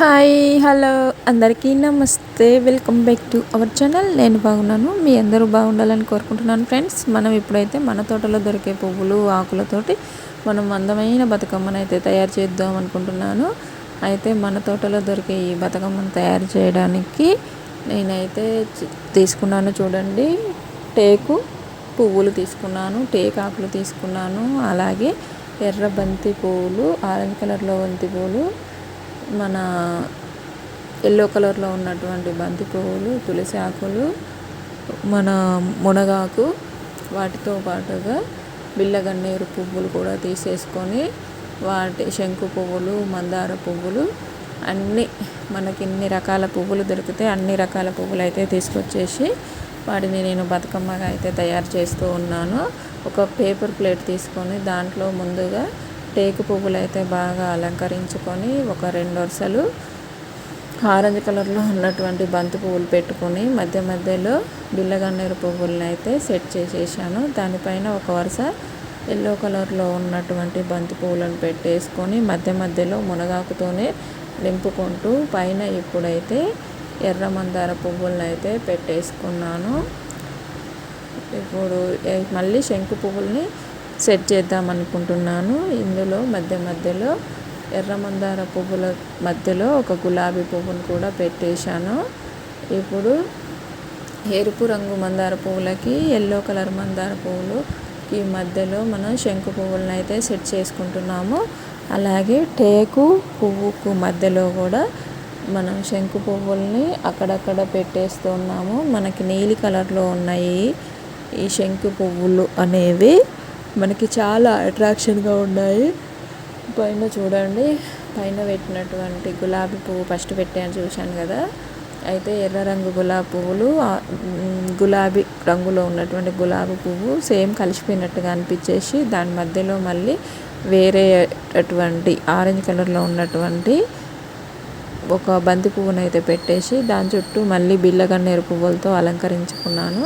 Hi hello. అందరికీ నమస్తే. Welcome back to our channel. నేను బాగున్నాను. మీ అందరూ బాగుండాలని కోరుకుంటున్నాను ఫ్రెండ్స్. మనం ఇప్పుడైతే మన తోటలో దొరికే పువ్వులు ఆకులతోటి మనం అందమైన బతుకమ్మను అయితే తయారు చేద్దాం అనుకుంటున్నాను. అయితే మన తోటలో దొరికే ఈ బతుకమ్మను తయారు చేయడానికి నేనైతే తీసుకున్నాను చూడండి. టేకు పువ్వులు తీసుకున్నాను. టేకు ఆకులు తీసుకున్నాను. అలాగే ఎర్ర బంతి పువ్వులు ఆరెంజ్ కలర్లో బంతి పువ్వులు మన ఎల్లో కలర్లో ఉన్నటువంటి బంతి పువ్వులు తులసి ఆకులు మన మునగాకు వాటితో పాటుగా బిల్లగన్నేరు పువ్వులు కూడా తీసేసుకొని వాటి శంకు పువ్వులు మందార పువ్వులు అన్నీ మనకి ఇన్ని రకాల పువ్వులు దొరికితే అన్ని రకాల పువ్వులు అయితే తీసుకొచ్చేసి వాటిని నేను బతుకమ్మగా అయితే తయారు చేస్తూ ఉన్నాను. ఒక పేపర్ ప్లేట్ తీసుకొని దాంట్లో ముందుగా టేకు పువ్వులు అయితే బాగా అలంకరించుకొని ఒక రెండు వరుసలు ఆరెంజ్ కలర్లో ఉన్నటువంటి బంతి పువ్వులు పెట్టుకొని మధ్య మధ్యలో బిల్లగన్నేరు పువ్వులను అయితే సెట్ చేసేసాను. దానిపైన ఒక వరుస ఎల్లో కలర్లో ఉన్నటువంటి బంతి పువ్వులను పెట్టేసుకొని మధ్య మధ్యలో మునగాకుతోనే నింపుకుంటూ పైన ఇప్పుడైతే ఎర్ర మందార పువ్వులను అయితే పెట్టేసుకున్నాను. ఇప్పుడు మళ్ళీ శంకు పువ్వుల్ని సెట్ చేద్దాం అనుకుంటున్నాను. ఇందులో మధ్య మధ్యలో ఎర్ర మందార పువ్వుల మధ్యలో ఒక గులాబీ పువ్వును కూడా పెట్టేశాను. ఇప్పుడు ఎరుపు రంగు మందార పువ్వులకి ఎల్లో కలర్ మందార పువ్వులుకి మధ్యలో మనం శంకు పువ్వులను అయితే సెట్ చేసుకుంటున్నాము. అలాగే టేకు పువ్వుకు మధ్యలో కూడా మనం శంకు పువ్వుల్ని అక్కడక్కడ పెట్టేస్తున్నాము. మనకి నీలి కలర్లో ఉన్నాయి ఈ శంకు పువ్వులు అనేవి. మనకి చాలా అట్రాక్షన్గా ఉన్నాయి. పైన చూడండి పైన పెట్టినటువంటి గులాబీ పువ్వు ఫస్ట్ పెట్టాను చూశాను కదా. అయితే ఎర్ర రంగు గులాబీ పువ్వులు గులాబీ రంగులో ఉన్నటువంటి గులాబీ పువ్వు సేమ్ కలిసిపోయినట్టుగా అనిపించేసి దాని మధ్యలో మళ్ళీ వేరే అటువంటి ఆరెంజ్ కలర్లో ఉన్నటువంటి ఒక బంతి పువ్వునైతే పెట్టేసి దాని చుట్టూ మళ్ళీ బిల్లగన్నేరు పువ్వులతో అలంకరించుకున్నాను.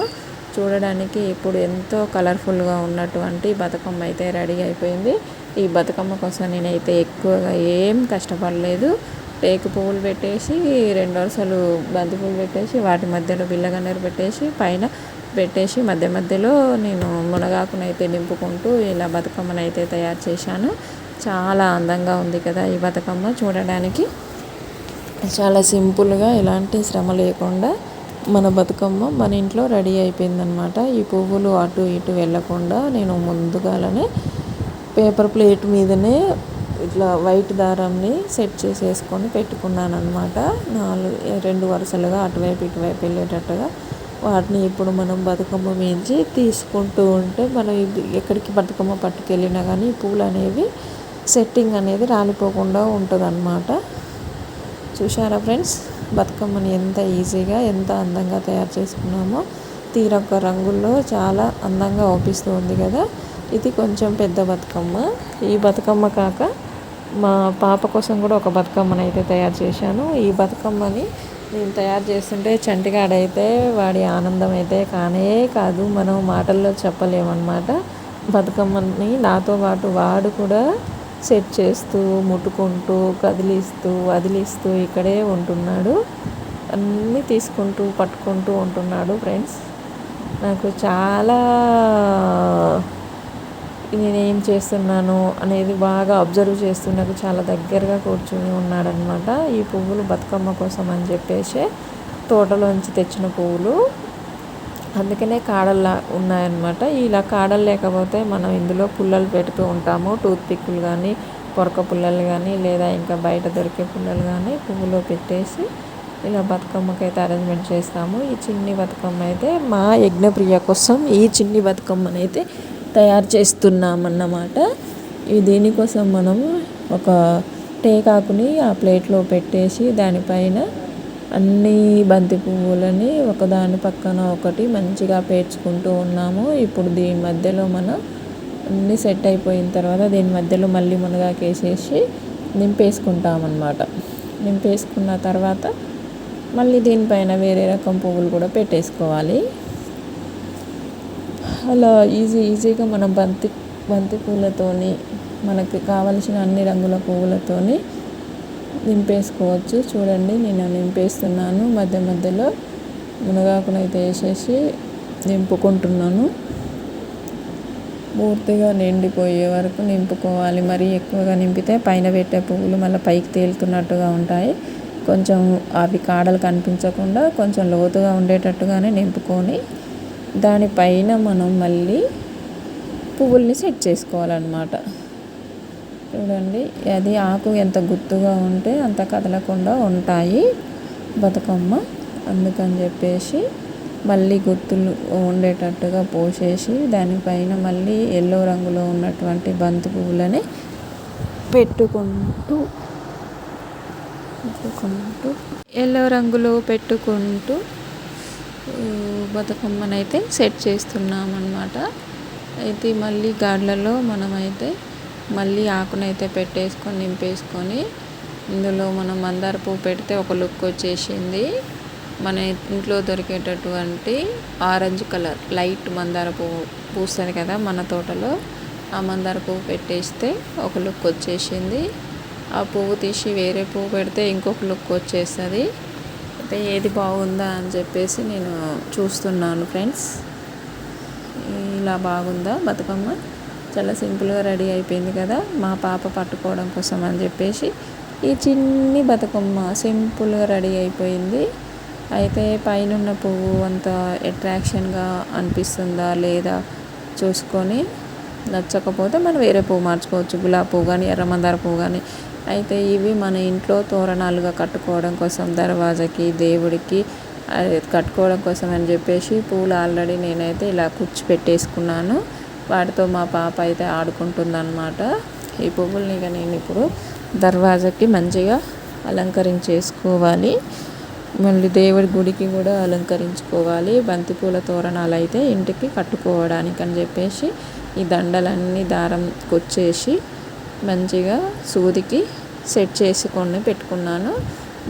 చూడడానికి ఇప్పుడు ఎంతో కలర్ఫుల్గా ఉన్నటువంటి బతుకమ్మ అయితే రెడీ అయిపోయింది. ఈ బతుకమ్మ కోసం నేనైతే ఎక్కువగా ఏం కష్టపడలేదు. టేకు పువ్వులు పెట్టేసి రెండు వరుసలు బంతి పువ్వులు పెట్టేసి వాటి మధ్యలో బిల్లగన్నేరు పెట్టేసి పైన పెట్టేసి మధ్య మధ్యలో నేను మునగాకునైతే నింపుకుంటూ ఇలా బతుకమ్మను అయితే తయారు చేశాను. చాలా అందంగా ఉంది కదా ఈ బతుకమ్మ చూడడానికి. చాలా సింపుల్గా ఎలాంటి శ్రమ లేకుండా మన బతుకమ్మ మన ఇంట్లో రెడీ అయిపోయిందనమాట ఈ పువ్వులు అటు ఇటు వెళ్ళకుండా నేను ముందుగానే పేపర్ ప్లేట్ మీదనే ఇట్లా వైట్ దారంని సెట్ చేసేసుకొని పెట్టుకున్నాను అనమాట నాలుగు రెండు వరుసలుగా అటువైపు ఇటువైపు వెళ్ళేటట్టుగా వాటిని ఇప్పుడు మనం బతుకమ్మ మించి తీసుకుంటూ ఉంటే మనం ఎక్కడికి బతుకమ్మ పట్టుకెళ్ళినా కానీ పూలు అనేవి సెట్టింగ్ అనేది రాలిపోకుండా ఉంటుంది చూశారా చూసారా ఫ్రెండ్స్? బతుకమ్మని ఎంత ఈజీగా ఎంత అందంగా తయారు చేసుకున్నామో తీరొక్క రంగుల్లో చాలా అందంగా ఓపిస్తూ ఉంది కదా. ఇది కొంచెం పెద్ద బతుకమ్మ. ఈ బతుకమ్మ కాక మా పాప కోసం కూడా ఒక బతుకమ్మని అయితే తయారు చేశాను. ఈ బతుకమ్మని నేను తయారు చేస్తుంటే చంటిగాడైతే వాడి ఆనందం అయితే కానే కాదు మనం మాటల్లో చెప్పలేమన్నమాట. బతుకమ్మని నాతో పాటు వాడు కూడా సెట్ చేస్తూ ముట్టుకుంటూ కదిలిస్తూ వదిలిస్తూ ఇక్కడే ఉంటున్నాడు. అన్నీ తీసుకుంటూ పట్టుకుంటూ ఉంటున్నాడు ఫ్రెండ్స్. నాకు చాలా నేను ఏం చేస్తున్నాను అనేది బాగా అబ్జర్వ్ చేస్తూ నాకు చాలా దగ్గరగా కూర్చుని ఉన్నాడనమాట ఈ పువ్వులు బతుకమ్మ కోసం అని చెప్పేసి తోటలోంచి తెచ్చిన పువ్వులు. అందుకనే కాడల్లా ఉన్నాయన్నమాట. ఇలా కాడలు లేకపోతే మనం ఇందులో పుల్లలు పెడుతూ ఉంటాము. టూత్ పిక్కులు కానీ పొరక పుల్లలు కానీ లేదా ఇంకా బయట దొరికే పుల్లలు కానీ పువ్వులో పెట్టేసి ఇలా బతుకమ్మకి అయితే అరేంజ్మెంట్ చేస్తాము. ఈ చిన్ని బతుకమ్మ అయితే మా యజ్ఞప్రియ కోసం ఈ చిన్ని బతుకమ్మని అయితే తయారు చేస్తున్నామన్నమాట. ఈ దీనికోసం మనము ఒక టేకాకుని ఆ ప్లేట్లో పెట్టేసి దానిపైన అన్ని బంతి పువ్వులని ఒకదాని పక్కన ఒకటి మంచిగా పేర్చుకుంటూ ఉన్నాము. ఇప్పుడు దీని మధ్యలో మనం అన్నీ సెట్ అయిపోయిన తర్వాత దీని మధ్యలో మళ్ళీ మునగాకేసేసి నింపేసుకుంటామన్నమాట. నింపేసుకున్న తర్వాత మళ్ళీ దీనిపైన వేరే రకం పువ్వులు కూడా పెట్టేసుకోవాలి. అలా ఈజీ ఈజీగా మనం బంతి బంతి పూలతోని మనకి కావలసిన అన్ని రంగుల పువ్వులతోని నింపేసుకోవచ్చు. చూడండి నేను నింపేస్తున్నాను. మధ్య మధ్యలో మునగాకునైతే వేసేసి నింపుకుంటున్నాను. పూర్తిగా నిండిపోయే వరకు నింపుకోవాలి. మరీ ఎక్కువగా నింపితే పైన పెట్టే పువ్వులు మళ్ళీ పైకి తేలుతున్నట్టుగా ఉంటాయి. కొంచెం అవి కాడలు కనిపించకుండా కొంచెం లోతుగా ఉండేటట్టుగానే నింపుకొని దానిపైన మనం మళ్ళీ పువ్వుల్ని సెట్ చేసుకోవాలన్నమాట. చూడండి. అది ఆకు ఎంత గుత్తుగా ఉంటే అంత కదలకుండా ఉంటాయి బతుకమ్మ. అందుకని చెప్పేసి మళ్ళీ గుత్తులు ఉండేటట్టుగా పోసేసి దానిపైన మళ్ళీ ఎల్లో రంగులో ఉన్నటువంటి బంతి పువ్వులని పెట్టుకుంటూ పెట్టుకుంటూ ఎల్లో రంగులో పెట్టుకుంటూ బతుకమ్మనైతే సెట్ చేస్తున్నాం అన్నమాట అయితే మళ్ళీ గాడ్లలో మనమైతే మళ్ళీ ఆకునైతే పెట్టేసుకొని నింపేసుకొని ఇందులో మనం మందార పువ్వు పెడితే ఒక లుక్ వచ్చేసింది. మన ఇంట్లో దొరికేటటువంటి ఆరెంజ్ కలర్ లైట్ మందార పువ్వు పూస్తుంది కదా మన తోటలో ఆ మందార పువ్వు పెట్టేస్తే ఒక లుక్ వచ్చేసింది. ఆ పువ్వు తీసి వేరే పువ్వు పెడితే ఇంకొక లుక్ వచ్చేస్తుంది. అయితే ఏది బాగుందా అని చెప్పేసి నేను చూస్తున్నాను ఫ్రెండ్స్. ఇలా బాగుందా బతుకమ్మ? చాలా సింపుల్గా రెడీ అయిపోయింది కదా మా పాప పట్టుకోవడం కోసం అని చెప్పేసి ఈ చిన్ని బతుకమ్మ సింపుల్గా రెడీ అయిపోయింది. అయితే పైన పువ్వు అంత అట్రాక్షన్గా అనిపిస్తుందా లేదా చూసుకొని నచ్చకపోతే మనం వేరే పువ్వు మార్చుకోవచ్చు గులాబీ పువ్వు కానీ ఎర్రమందార పువ్వు కానీ అయితే ఇవి మన ఇంట్లో తోరణాలుగా కట్టుకోవడం కోసం దర్వాజకి దేవుడికి కట్టుకోవడం కోసం అని చెప్పేసి పూలు ఆల్రెడీ నేనైతే ఇలా కుచ్చి పెట్టేసుకున్నాను. వాటితో మా పాప అయితే ఆడుకుంటుందన్నమాట. ఈ పువ్వుల్ని ఇక నేను ఇప్పుడు దర్వాజకి మంచిగా అలంకరించేసుకోవాలి. మళ్ళీ దేవుడి గుడికి కూడా అలంకరించుకోవాలి. బంతిపూల తోరణాలు అయితే ఇంటికి కట్టుకోవడానికి అని చెప్పేసి ఈ దండలన్నీ దారం కొచ్చేసి మంచిగా సూదికి సెట్ చేసుకొని పెట్టుకున్నాను.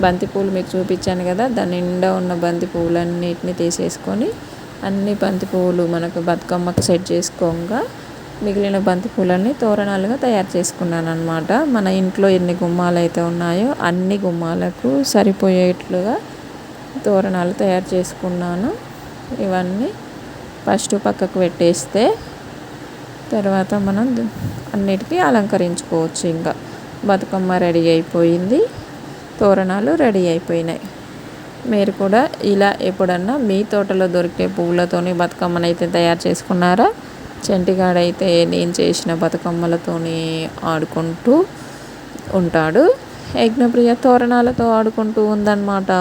బంతిపూలు మీకు చూపించాను కదా దాని నిండా ఉన్న బంతి పువ్వులన్నిటిని తీసేసుకొని అన్ని బంతి పువ్వులు మనకు బతుకమ్మకు సెట్ చేసుకోగా మిగిలిన బంతి పూలన్నీ తోరణాలుగా తయారు చేసుకున్నాను అనమాట మన ఇంట్లో ఎన్ని గుమ్మాలు అయితే ఉన్నాయో అన్ని గుమ్మాలకు సరిపోయేట్లుగా తోరణాలు తయారు చేసుకున్నాను. ఇవన్నీ ఫస్ట్ పక్కకు పెట్టేస్తే తర్వాత మనం అన్నిటికీ అలంకరించుకోవచ్చు ఇంకా. బతుకమ్మ రెడీ అయిపోయింది. తోరణాలు రెడీ అయిపోయినాయి. మీరు కూడా ఇలా ఎప్పుడన్నా మీ తోటలో దొరికే పువ్వులతోని బతుకమ్మను అయితే తయారు చేసుకున్నారా? చంటిగాడైతే నేను చేసిన బతుకమ్మలతోని ఆడుకుంటూ ఉంటాడు. యజ్ఞప్రియ తోరణాలతో ఆడుకుంటూ ఉందన్నమాట.